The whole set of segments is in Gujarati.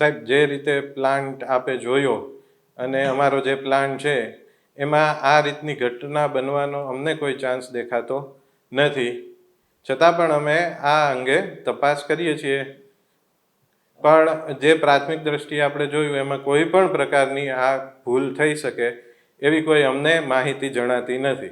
સાહેબ, જે રીતે પ્લાન્ટ આપે જોયો અને અમારો જે પ્લાન છે, એમાં આ રીતની ઘટના બનવાનો અમને કોઈ ચાન્સ દેખાતો નથી. છતાં પણ અમે આ અંગે તપાસ કરીએ છીએ. પણ જે પ્રાથમિક દ્રષ્ટિએ આપણે જોયું, એમાં કોઈ પણ પ્રકારની આ ભૂલ થઈ શકે એવી કોઈ અમને માહિતી જણાતી નથી.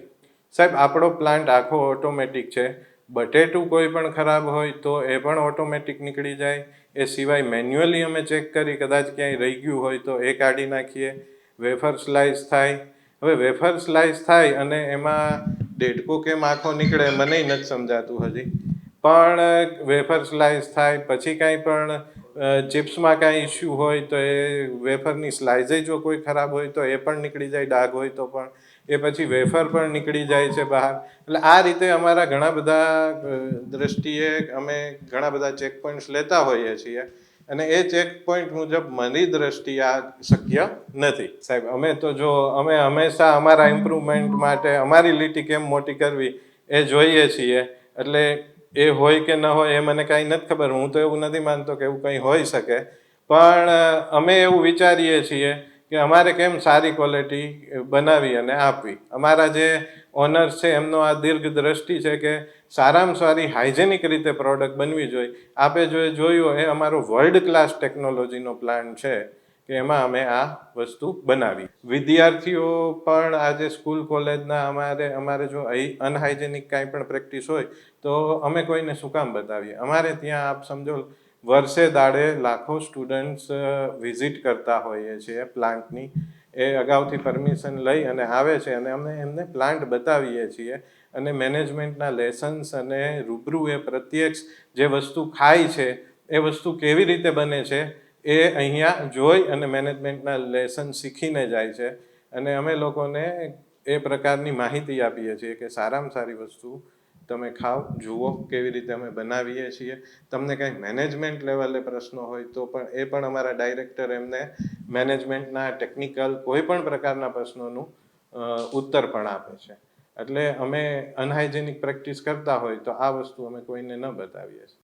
સાહેબ, આપણો પ્લાન્ટ આખો ઓટોમેટિક છે. બટેટું કોઈ પણ ખરાબ હોય તો એ પણ ઓટોમેટિક નીકળી જાય. એ સિવાય મેન્યુઅલી અમે ચેક કરી, કદાચ ક્યાંય રહી ગયું હોય તો એ કાઢી નાખીએ. વેફર સ્લાઇસ થાય. હવે વેફર સ્લાઇસ થાય અને એમાં ડેડકો કેમ આખો નીકળે મને નથી સમજાતું હજી. પણ વેફર સ્લાઇસ થાય, પછી કાંઈ પણ ચિપ્સમાં કાંઈ ઇસ્યુ હોય તો એ વેફરની સ્લાઇઝે જો કોઈ ખરાબ હોય તો એ પણ નીકળી જાય, ડાઘ હોય તો પણ. એ પછી વેફર પણ નીકળી જાય છે બહાર. એટલે આ રીતે અમારા ઘણા બધા દ્રષ્ટિએ અમે ઘણા બધા ચેક પોઈન્ટ્સ લેતા હોઈએ છીએ. અને એ ચેક પોઈન્ટ મુજબ મારી દ્રષ્ટિએ આ શક્ય નથી. સાહેબ, અમે તો જો, અમે હંમેશા અમારા ઇમ્પ્રુવમેન્ટ માટે અમારી લીટી કેમ મોટી કરવી એ જોઈએ છીએ. એટલે એ હોય કે ન હોય એ મને કાંઈ નથી ખબર. હું તો એવું નથી માનતો કે એવું કંઈ હોઈ શકે. પણ અમે એવું વિચારીએ છીએ કે અમારે કેમ સારી ક્વોલિટી બનાવી અને આપવી? અમારા જે ઓનર્સ છે, એમનો આ દીર્ઘ દ્રષ્ટિ છે કે સારામાં સારી હાઇજેનિક રીતે પ્રોડક્ટ બનવી જોઈએ. આપે જો એ જોયું, એ અમારો વર્લ્ડ ક્લાસ ટેકનોલોજીનો પ્લાન છે. કે એમાં અમે આ વસ્તુ બનાવી. વિદ્યાર્થીઓ પણ આજે સ્કૂલ, કોલેજના અમારે અમારે જો અહીં અનહાઇજેનિક કાંઈ પણ પ્રેક્ટિસ હોય, તો અમે કોઈને શું કામ બતાવીએ? અમારે ત્યાં આપ સમજો, વર્ષે દાડે લાખો સ્ટુડન્ટ્સ વિઝિટ કરતા હોઈએ છીએ પ્લાન્ટની એ અગાઉથી પરમિશન લઈ અને આવે છે અને અમે એમને પ્લાન્ટ બતાવીએ છીએ. અને મેનેજમેન્ટના લેસન્સ અને રૂબરૂ એ પ્રત્યક્ષ જે વસ્તુ ખાય છે, એ વસ્તુ કેવી રીતે બને છે એ અહીંયા જોઈ અને મેનેજમેન્ટના લેસન શીખીને જાય છે. અને અમે લોકોને એ પ્રકારની માહિતી આપીએ છીએ કે સારામાં સારી વસ્તુ તમે ખાઓ, જુઓ, કેવી રીતે અમે બનાવીએ છીએ. તમને કંઈ મેનેજમેન્ટ લેવલે પ્રશ્નો હોય તો પણ એ પણ અમારા ડાયરેક્ટર એમને મેનેજમેન્ટના, ટેકનિકલ કોઈ પણ પ્રકારના પ્રશ્નોનું ઉત્તર પણ આપે છે. એટલે અમે અનહાઇજેનિક પ્રેક્ટિસ કરતા હોય તો આ વસ્તુ અમે કોઈને ન બતાવીએ છીએ.